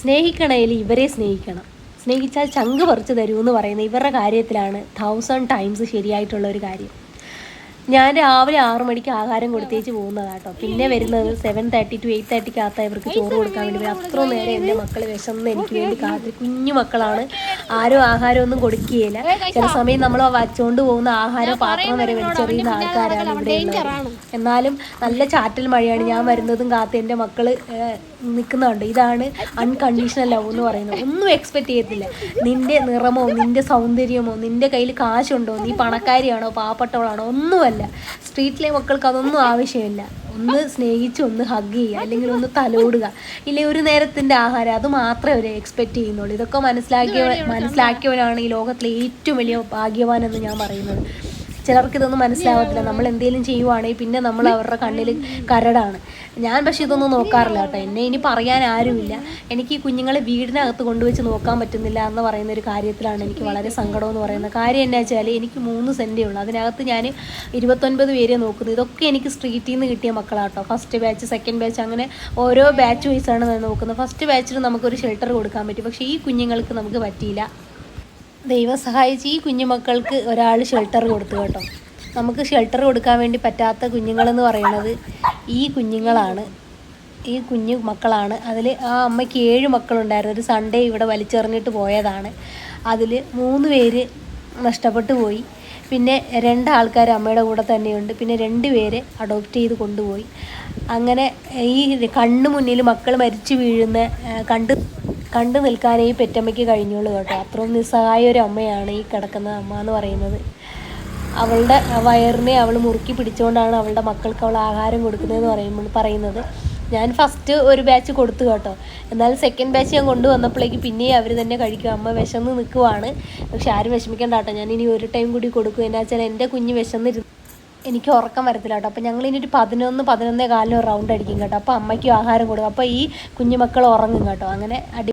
സ്നേഹിക്കണേൽ ഇവരെ സ്നേഹിക്കണം. സ്നേഹിച്ചാൽ ചങ്ക് പറിച്ചു തരുമെന്ന് പറയുന്ന ഇവരുടെ കാര്യത്തിലാണ് തൗസൻഡ് ടൈംസ് ശരിയായിട്ടുള്ള ഒരു കാര്യം. ഞാൻ രാവിലെ ആറു മണിക്ക് ആഹാരം കൊടുത്തേച്ച് പോകുന്നതാട്ടോ. പിന്നെ വരുന്നത് സെവൻ തേർട്ടി ടു എയ്റ്റ് തേർട്ടിക്കകത്ത് ഇവർക്ക് ചോറ് കൊടുക്കാൻ വേണ്ടി. അത്ര നേരം എന്റെ മക്കൾ വിശന്ന് എനിക്ക് വേണ്ടി കാത്തി കുഞ്ഞു മക്കളാണ്. ആരും ആഹാരമൊന്നും കൊടുക്കുകയില്ല. ചില സമയം നമ്മൾ വച്ചുകൊണ്ട് പോകുന്ന ആഹാരം പാത്രം വരെ വലിച്ചെറിയുന്ന ആൾക്കാരാണ് ഇവിടെ എന്നാലും നല്ല ചാറ്റൽ മഴയാണ്. ഞാൻ വരുന്നതും കാത്ത് എന്റെ മക്കൾ നിൽക്കുന്നുണ്ട് ഇതാണ് അൺകണ്ടീഷണൽ ലവ് എന്ന് പറയുന്നത്. ഒന്നും എക്സ്പെക്ട് ചെയ്യത്തില്ല. നിന്റെ നിറമോ നിന്റെ സൗന്ദര്യമോ നിന്റെ കയ്യിൽ കാശുണ്ടോ നീ പണക്കാരിയാണോ പാവപ്പെട്ടവളാണോ ഒന്നുമല്ല. സ്ട്രീറ്റിലെ മക്കൾക്ക് അതൊന്നും ആവശ്യമില്ല. ഒന്ന് സ്നേഹിച്ച് ഒന്ന് ഹഗ് ചെയ്യുക അല്ലെങ്കിൽ ഒന്ന് തലോടുക. ഇല്ലെങ്കിൽ ഒരു നേരത്തിന്റെ ആഹാരം അത് മാത്രമേ അവർ എക്സ്പെക്റ്റ് ചെയ്യുന്നുള്ളൂ. ഇതൊക്കെ മനസ്സിലാക്കിയ മനസ്സിലാക്കിയവരാണ് ഈ ലോകത്തിലെ ഏറ്റവും വലിയ ഭാഗ്യവാൻ എന്ന് ഞാൻ പറയുന്നത്. ചിലർക്ക് ഇതൊന്നും മനസ്സിലാവത്തില്ല. നമ്മൾ എന്തെങ്കിലും ചെയ്യുവാണെങ്കിൽ പിന്നെ നമ്മൾ അവരുടെ കണ്ണിൽ കരടാണ്. ഞാൻ പക്ഷേ ഇതൊന്നും നോക്കാറില്ല കേട്ടോ. എന്നെ ഇനി പറയാൻ ആരുമില്ല. എനിക്ക് ഈ കുഞ്ഞുങ്ങളെ വീടിനകത്ത് കൊണ്ടുവച്ച് നോക്കാൻ പറ്റുന്നില്ല എന്ന് പറയുന്ന ഒരു കാര്യത്തിലാണ് എനിക്ക് വളരെ സങ്കടം എന്ന് പറയുന്നത് കാര്യം എന്നാ വെച്ചാൽ എനിക്ക് മൂന്ന് സെന്റേ ഉള്ളൂ. അതിനകത്ത് ഞാൻ ഇരുപത്തൊൻപത് പേരെ നോക്കുന്നത് ഇതൊക്കെ എനിക്ക് സ്ട്രീറ്റിൽ നിന്ന് കിട്ടിയ മക്കളാട്ടോ ഫസ്റ്റ് ബാച്ച് സെക്കൻഡ് ബാച്ച് അങ്ങനെ ഓരോ ബാച്ച് വൈസാണ് നോക്കുന്നത്. ഫസ്റ്റ് ബാച്ചിൽ നമുക്കൊരു ഷെൽട്ടർ കൊടുക്കാൻ പറ്റും. പക്ഷേ ഈ കുഞ്ഞുങ്ങൾക്ക് നമുക്ക് പറ്റിയില്ല. ദൈവം സഹായിച്ച് ഈ കുഞ്ഞുമക്കൾക്ക് ഒരാൾ ഷെൽട്ടർ കൊടുത്തു കേട്ടോ. നമുക്ക് ഷെൽട്ടർ കൊടുക്കാൻ വേണ്ടി പറ്റാത്ത കുഞ്ഞുങ്ങളെന്ന് പറയുന്നത് ഈ കുഞ്ഞുങ്ങളാണ്. ഈ കുഞ്ഞു മക്കളാണ്. അതിൽ ആ അമ്മയ്ക്ക് ഏഴ് മക്കളുണ്ടായിരുന്നു. ഒരു സൺഡേ ഇവിടെ വലിച്ചെറിഞ്ഞിട്ട് പോയതാണ്. അതിൽ മൂന്ന് പേര് നഷ്ടപ്പെട്ടു പോയി. പിന്നെ രണ്ടാൾക്കാർ അമ്മയുടെ കൂടെ തന്നെയുണ്ട്. പിന്നെ രണ്ട് പേര് അഡോപ്റ്റ് ചെയ്ത് കൊണ്ടുപോയി. അങ്ങനെ ഈ കണ്ണു മുന്നിൽ മക്കൾ മരിച്ചു വീഴുന്ന കണ്ട് കണ്ടു നിൽക്കാനേ ഈ പെറ്റമ്മയ്ക്ക് കഴിഞ്ഞുള്ളൂ കേട്ടോ. അത്രയും നിസ്സഹായ ഒരു അമ്മയാണ് ഈ കിടക്കുന്ന അമ്മ എന്ന് പറയുന്നത്. അവളുടെ വയറിനെ അവൾ മുറുക്കി പിടിച്ചുകൊണ്ടാണ് അവളുടെ മക്കൾക്ക് അവൾ ആഹാരം കൊടുക്കുന്നതെന്ന് പറയുമ്പോൾ പറയുന്നത്. ഞാൻ ഫസ്റ്റ് ഒരു ബാച്ച് കൊടുത്തു കേട്ടോ. എന്നാൽ സെക്കൻഡ് ബാച്ച് ഞാൻ കൊണ്ടുവന്നപ്പോഴേക്ക് പിന്നെയും അവർ തന്നെ കഴിക്കും. അമ്മ വിശന്ന് നിൽക്കുവാണ്. പക്ഷെ ആരും വിഷമിക്കേണ്ട കേട്ടോ. ഞാൻ ഇനി ഒരു ടൈം കൂടി കൊടുക്കും. എന്നാ വെച്ചാൽ എന്റെ കുഞ്ഞ് വിശന്നിരുന്നു എനിക്ക് ഉറക്കം വരത്തില്ല കേട്ടോ. അപ്പം ഞങ്ങൾ ഇനി ഒരു പതിനൊന്ന് പതിനൊന്നേ കാലിന് റൗണ്ട് അടിക്കും കേട്ടോ. അപ്പോൾ അമ്മയ്ക്കും ആഹാരം കൊടുക്കും. അപ്പോൾ ഈ കുഞ്ഞുമക്കൾ ഉറങ്ങും കേട്ടോ. അങ്ങനെ അടി